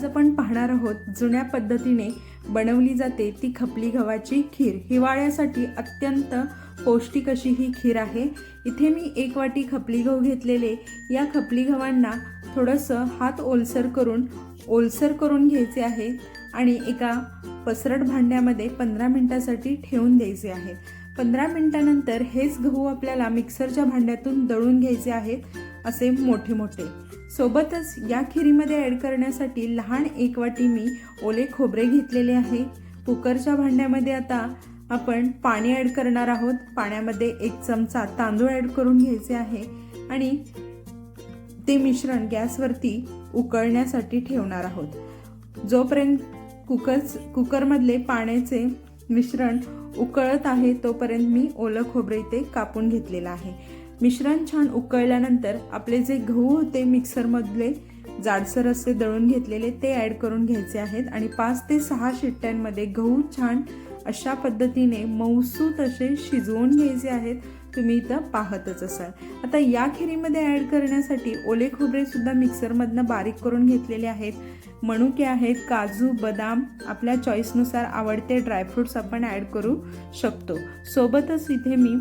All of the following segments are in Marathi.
आज आपण पाहणार आहोत. जुन्या पद्धतीने बनवली जाते ती खपली गव्हाची खीर. हिवाळ्यासाठी अत्यंत पौष्टिक अशी ही खीर आहे. इथे मी एक वाटी खपली गहू घेतलेले. या खपली गव्हांना थोडंसं हात ओलसर करून ओलसर करून घ्यायचे आहे आणि एका पसरट भांड्यामध्ये पंधरा मिनटासाठी ठेवून द्यायचे आहे पंधरा मिनिटानंतर हेच गहू आपल्याला मिक्सरच्या भांड्यातून दळून घ्यायचे आहेत असे मोठे मोठे. सोबतच या खिरीमध्ये ॲड करण्यासाठी लहान एक वाटी मी ओले खोबरे घेतलेले आहे. कुकरच्या भांड्यामध्ये आता आपण पाणी ॲड करणार आहोत. पाण्यामध्ये एक चमचा तांदूळ ॲड करून घ्यायचे आहे आणि ते मिश्रण गॅसवरती उकळण्यासाठी ठेवणार आहोत. जोपर्यंत कुकर कुकरमधले पाण्याचे मिश्रण उकळत आहे तोपर्यंत मी ओलं खोबरं इथे कापून घेतलेलं आहे. मिश्रण छान उकळल्यानंतर आपले जे गहू होते मिक्सरमधले जाडसर असे दळून घेतलेले ते ॲड करून घ्यायचे आहेत आणि पाच ते सहा शिट्ट्यांमध्ये गहू छान अशा पद्धतीने मऊसूत असे शिजवून घ्यायचे आहेत. तुम्ही इथं पाहतच असाल. आता या खिरीमध्ये ॲड करण्यासाठी ओले खोबरेसुद्धा मिक्सरमधनं बारीक करून घेतलेले आहेत. मणुके आहेत काजू बदाम आपल्या चॉईसनुसार आवडते ड्रायफ्रुट्स आपण ॲड करू शकतो. सोबतच इथे मी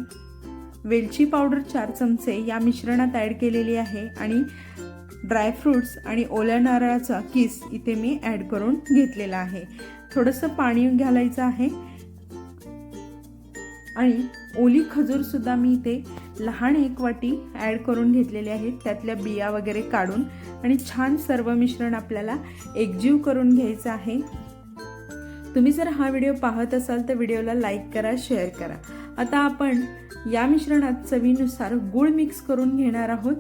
वेलची पावडर चार चमचे या मिश्रणात ॲड केलेली आहे आणि ड्रायफ्रुट्स आणि ओल्या नारळाचा किस इथे मी ॲड करून घेतलेला आहे. थोडंसं पाणी घालायचं आहे. आणि ओली खजूरसुद्धा मी इथे लहान एक वाटी ॲड करून घेतलेले आहेत. त्यातल्या बिया वगैरे काढून आणि छान सर्व मिश्रण आपल्याला एकजीव करून घ्यायचं आहे. तुम्ही जर हा व्हिडिओ पाहत असाल तर व्हिडिओला लाईक करा शेअर करा. आता आपण या मिश्रणात चवीनुसार गूळ मिक्स करून घेणार आहोत.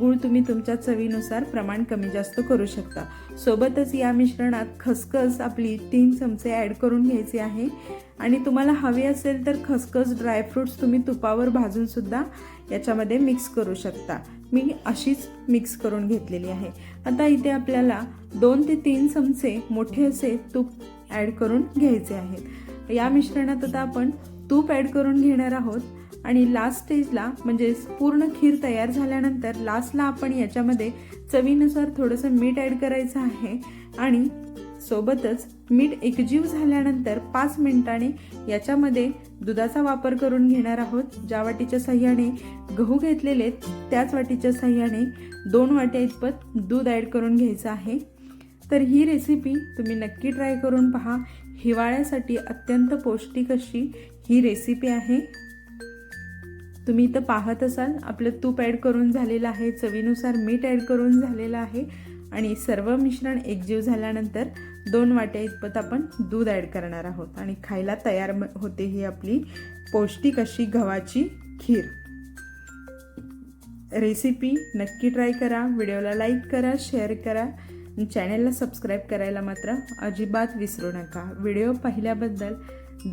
गूळ तुम्ही तुमच्या चवीनुसार प्रमाण कमी जास्त करू शकता. सोबतच या मिश्रणात खसखस आपली तीन चमचे ॲड करून घ्यायची आहे. आणि तुम्हाला हवी असेल तर खसखस ड्रायफ्रुट्स तुम्ही तुपावर भाजूनसुद्धा याच्यामध्ये मिक्स करू शकता. मी अशीच मिक्स करून घेतलेली आहे. आता इथे आपल्याला दोन ते तीन चमचे मोठे असे तूप ॲड करून घ्यायचे आहेत. या मिश्रणात आता आपण तूप ॲड करून घेणार आहोत. आणि लास्ट स्टेजला म्हणजे पूर्ण खीर तयार झाल्यानंतर लास्टला आपण याच्यामध्ये चवीनुसार थोडंसं मीठ ॲड करायचं आहे. आणि सोबतच मीठ एकजीव झाल्यानंतर पाच मिनिटाने याच्यामध्ये दुधाचा वापर करून घेणार आहोत. ज्या वाटीच्या सह्याने गहू घेतलेले त्याच वाटीच्या सह्याने दोन वाट्या इतपत दूध ॲड करून घ्यायचं आहे. तर ही रेसिपी तुम्ही नक्की ट्राय करून पहा. हिवाळ्यासाठी अत्यंत पौष्टिक अशी ही रेसिपी आहे. तुम्ही इथं पाहत असाल आपलं तूप ॲड करून झालेलं आहे चवीनुसार मीठ ॲड करून झालेलं आहे आणि सर्व मिश्रण एकजीव झाल्यानंतर दोन वाट्या इतपत आपण दूध ॲड करणार आहोत. आणि खायला तयार होते ही आपली पौष्टिक अशी गव्हाची खीर. रेसिपी नक्की ट्राय करा व्हिडिओला लाईक करा शेअर करा चॅनलला सबस्क्राईब करायला मात्र अजिबात विसरू नका. व्हिडिओ पाहिल्याबद्दल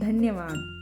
धन्यवाद.